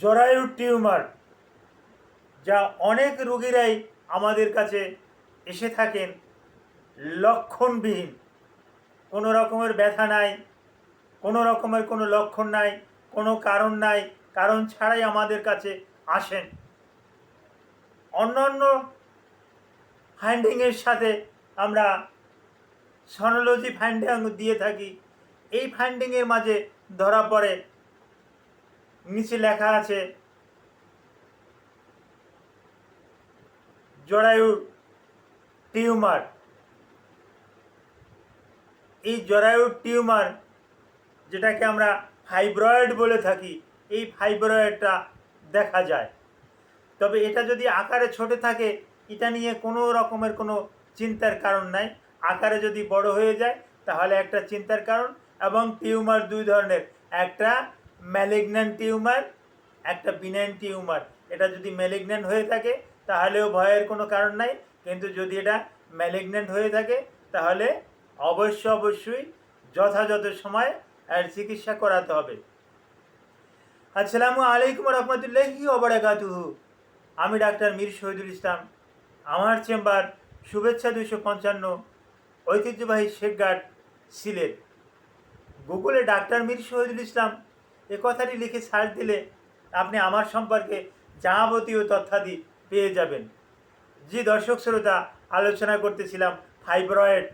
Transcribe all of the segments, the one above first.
জরায়ু টিউমার, যা অনেক রুগীরাই আমাদের কাছে এসে থাকেন, লক্ষণবিহীন। কোনো রকমের ব্যথা নাই, কোনো রকমের কোনো লক্ষণ নাই, কোনো কারণ নাই, কারণ ছাড়াই আমাদের কাছে আসেন। অন্যান্য ফাইন্ডিংয়ের সাথে আমরা সনোলজি ফাইন্ডিং দিয়ে থাকি। এই ফাইন্ডিংয়ের মাঝে ধরা পড়ে নিচে লেখা আছে জরায়ুর টিউমার। এই জরায়ুর টিউমার, যেটাকে আমরা ফাইব্রয়েড বলে থাকি, এই ফাইব্রয়েডটা দেখা যায়। তবে এটা যদি আকারে ছোট থাকে, এটা নিয়ে কোনো রকমের কোনো চিন্তার কারণ নাই। আকারে যদি বড় হয়ে যায়, তাহলে একটা চিন্তার কারণ এবং টিউমার দুই ধরনের। একটা ম্যালিগন্যান্ট টিউমার একটা বিনাইন টিউমার এটা যদি ম্যালিগন্যান্ট হয়ে থাকে, তাহলেও ভয়ের কোনো কারণ নাই। কিন্তু যদি এটা ম্যালিগন্যান্ট হয়ে থাকে, তাহলে অবশ্য অবশ্যই যথাযথ সময় এর চিকিৎসা করাতে হবে। আসসালামু আলাইকুম রহমতুল্লাহি ওবরাকাতুহু। আমি ডাক্তার মীর শহীদুল ইসলাম। আমার চেম্বার শুভেচ্ছা দুইশো পঞ্চান্ন, ঐতিহ্যবাহী শেখঘাট, সিলেট। গুগলে ডাক্তার মীর শহীদুল ইসলাম এ কথাটি লিখে সার্চ দিলে আপনি আমার সম্পর্কে যাবতীয় তথ্যাদি পেয়ে যাবেন। যে দর্শক শ্রোতা, আলোচনা করতেছিলাম ফাইব্রয়েড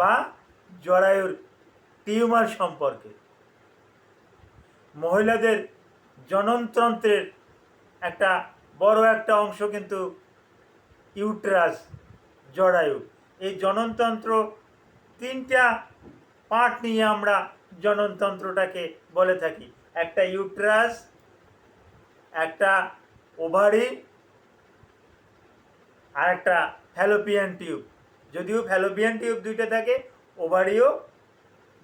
বা জরায়ুর টিউমার সম্পর্কে। মহিলাদের জননতন্ত্রের একটা বড় একটা অংশ কিন্তু ইউট্রাস জরায়ু। এই জননতন্ত্র তিনটা পার্ট নিয়ে আমরা জননতন্ত্রটাকে বলে থাকি। একটা ইউট্রাস, একটা ওভারি, আর একটা ফ্যালোপিয়ান টিউব। যদিও ফ্যালোপিয়ান টিউব দুইটা থাকে, ওভারিও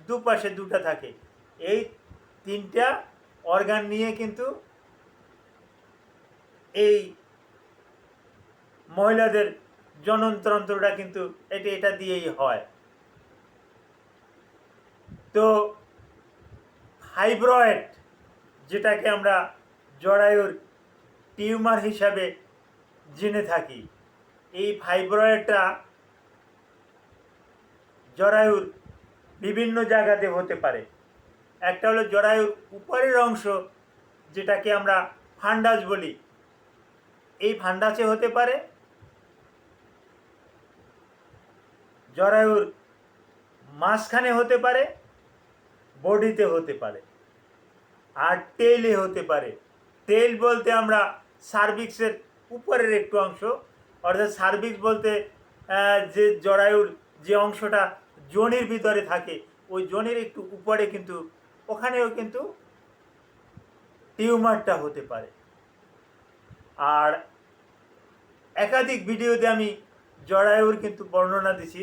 দুপাশে দুটা থাকে। এই তিনটা অর্গান নিয়ে কিন্তু এই মহিলাদের জননতন্ত্রটা কিন্তু এটা এটা দিয়েই হয়। তো ফাইব্রয়েড যেটাকে আমরা জরায়ুর টিউমার হিসাবে জেনে থাকি। এই ফাইব্রয়েডটা জরায়ুর বিভিন্ন জায়গাতে হতে পারে। একটা হলো জরায়ুর উপরের অংশ, যেটাকে আমরা ফান্ডাস বলি। এই ফান্ডাসে হতে পারে জরায়ুর মাঝখানে হতে পারে, বডিতে হতে পারে। আর টেলে হতে পারে। টেল বলতে আমরা সার্ভিক্সের উপরের একটু অংশ। অর্থাৎ সার্ভিক্স বলতে যে জরায়ুর যে অংশটা জনির ভিতরে থাকে, ওই জনির একটু উপরে কিন্তু, ওখানেও কিন্তু টিউমারটা হতে পারে। আর একাধিক ভিডিওতে আমি জরায়ুর কিন্তু বর্ণনা দিছি।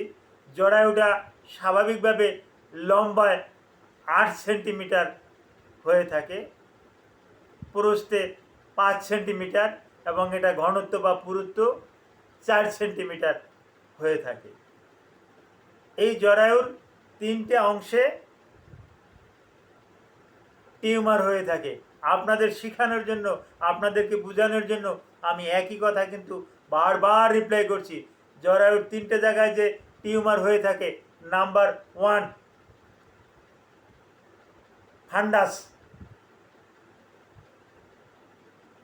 জরায়ুটা স্বাভাবিকভাবে লম্বায় আট সেন্টিমিটার হয়ে থাকে। পুরুষতে পাঁচ সেন্টিমিটার এবং এটা ঘনত্ব বা পুরুত্ব চার সেন্টিমিটার হয়ে থাকে। এই জরায়ুর তিনটে অংশে টিউমার হয়ে থাকে। আপনাদের শেখানোর জন্য, আপনাদেরকে বোঝানোর জন্য আমি একই কথা কিন্তু বারবার রিপ্লাই করছি। জরায়ুর তিনটে জায়গায় যে টিউমার হয়ে থাকে, নাম্বার ওয়ান, ফান্ডাস।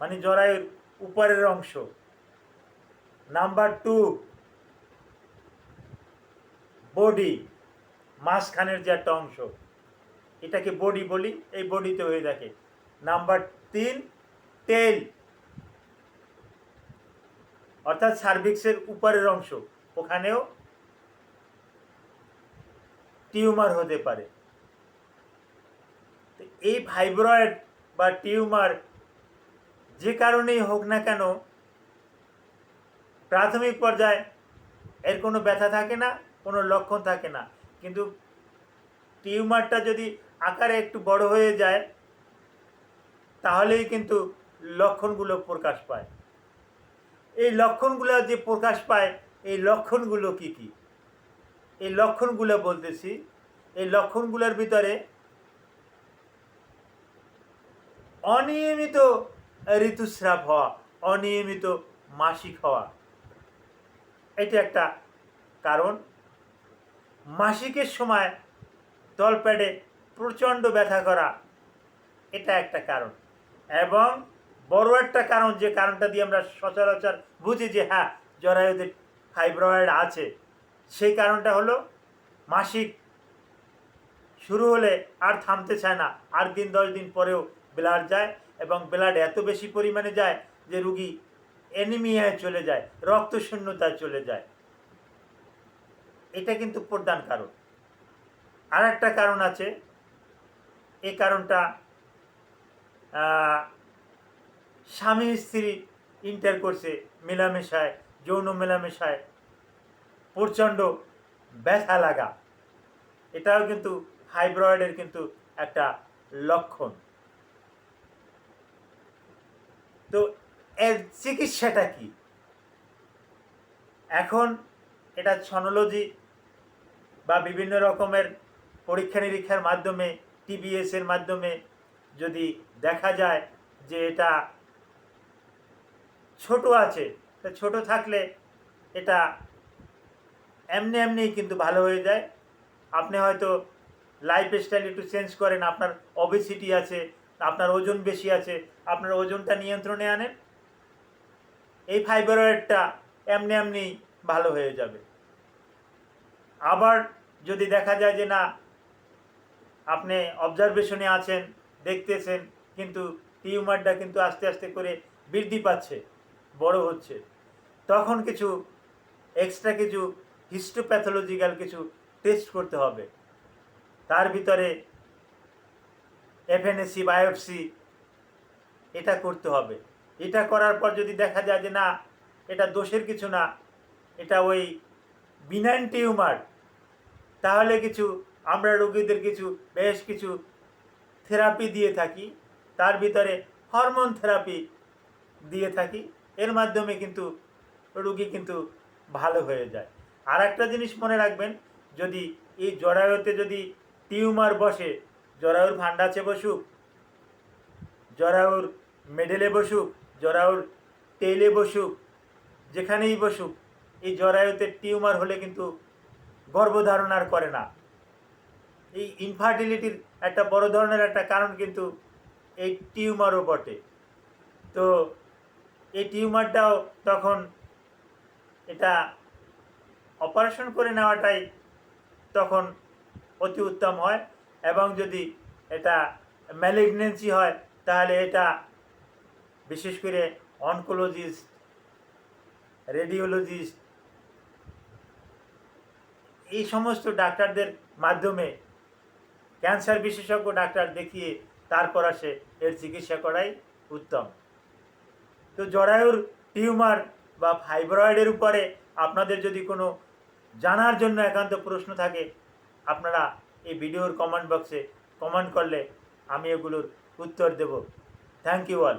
মানে জরায়ুর উপরের অংশ। নাম্বার টু, বডি, মাঝখানের যে একটা অংশ। এটাকে বডি বলি, এই বডিতে হয়ে থাকে। নাম্বার তিন টেল অর্থাৎ সার্ভিক্সের উপরের অংশ। ওখানেও টিউমার হতে পারে। এই ফাইব্রয়েড বা টিউমার যে কারণেই হোক না কেন, প্রাথমিক পর্যায়ে এর কোনো ব্যথা থাকে না, কোনো লক্ষণ থাকে না। কিন্তু টিউমারটা যদি আকারে একটু বড় হয়ে যায়, তাহলেই কিন্তু লক্ষণগুলো প্রকাশ পায়। এই লক্ষণগুলো যে প্রকাশ পায়, এই লক্ষণগুলো কি কি? এই লক্ষণগুলো বলতেছি। এই লক্ষণগুলোর ভিতরে অনিয়মিত ঋতুস্রাব হওয়া, অনিয়মিত মাসিক হওয়া। এটি একটা কারণ। মাসিকের সময় তলপ্যাডে প্রচণ্ড ব্যথা করা, এটা একটা কারণ। এবং বড় একটা কারণ, যে কারণটা দিয়ে আমরা সচরাচর বুঝি যে হ্যাঁ জরায়ুতে ফাইব্রয়েড আছে। সেই কারণটা হলো, মাসিক শুরু হলে আর থামতে চায় না। আট দিন, দশ দিন পরেও ব্লাড যায়। এবং ব্লাড এত বেশি পরিমাণে যায় যে রুগী অ্যানিমিয়ায় চলে যায় রক্ত শূন্যতায় চলে যায়। এটা কিন্তু প্রধান কারণ। আর একটা কারণ আছে এই কারণটা স্বামী স্ত্রী ইন্টার করছে মেলামেশায়, যৌন মেলামেশায় প্রচণ্ড ব্যথা লাগা। এটাও কিন্তু হাইব্রয়েডের কিন্তু একটা লক্ষণ। তো এর চিকিৎসাটা কি? এখন এটা ছনোলজি বা বিভিন্ন রকমের পরীক্ষা নিরীক্ষার মাধ্যমে টিবিএস এর মাধ্যমে যদি দেখা যায় যে এটা ছোট আছে, তা ছোট থাকলে এটা এমনি এমনিই কিন্তু ভালো হয়ে যায়। আপনি হয়তো লাইফ স্টাইল একটু চেঞ্জ করেন, আপনার অবেসিটি আছে আপনার ওজন বেশি আছে, আপনার ওজনটা নিয়ন্ত্রণে আনেন। এই ফাইব্রয়েডটা এমনি এমনি ভালো হয়ে যাবে। আবার যদি দেখা যায় যে না, আপনি অবজারভেশনে আছেন, দেখতেছেন, কিন্তু টিউমারটা কিন্তু আস্তে আস্তে করে বৃদ্ধি পাচ্ছে, বড় হচ্ছে, তখন কিছু এক্সট্রা কিছু হিস্টোপ্যাথোলজিক্যাল কিছু টেস্ট করতে হবে। তার ভিতরে এফএনএসি বায়োপসি এটা করতে হবে। এটা করার পর যদি দেখা যায় যে না, এটা দোষের কিছু না, এটা ওই বিনাইন টিউমার তাহলে কিছু আমরা রোগীদের কিছু, বেশ কিছু থেরাপি দিয়ে থাকি। তার ভিতরে হরমোন থেরাপি দিয়ে থাকি। এর মাধ্যমে কিন্তু রুগী কিন্তু ভালো হয়ে যায়। আর একটা জিনিস মনে রাখবেন, যদি এই জরায়ুতে যদি টিউমার বসে জরায়ুর ভান্ডাচে বসুক, জরায়ুর মেডেলে বসুক, জরায়ুর টেলে বসুক, যেখানেই বসুক, এই জরায়ুতে টিউমার হলে কিন্তু গর্ভধারণ আর করে না। এই ইনফার্টিলিটির একটা বড় ধরনের একটা কারণ কিন্তু এই টিউমারও বটে। তো এই টিউমারটাও তখন এটা অপারেশন করে নেওয়াটাই তখন অতি উত্তম হয়। এবং যদি এটা ম্যালিগনেন্সি হয়, তাহলে এটা বিশেষ করে অনকোলজিস্ট রেডিওলজিস্ট এই সমস্ত ডাক্তারদের মাধ্যমে ক্যান্সার বিশেষজ্ঞ ডাক্তার দেখিয়ে তারপর আসে এর চিকিৎসা করাই উত্তম। তো জরায়ুর টিউমার বা ফাইব্রয়েডের উপরে আপনাদের যদি কোনো জানার জন্য একান্ত প্রশ্ন থাকে, আপনারা এই ভিডিওর কমেন্ট বক্সে কমেন্ট করলে আমি এগুলোর উত্তর দেব। Thank you all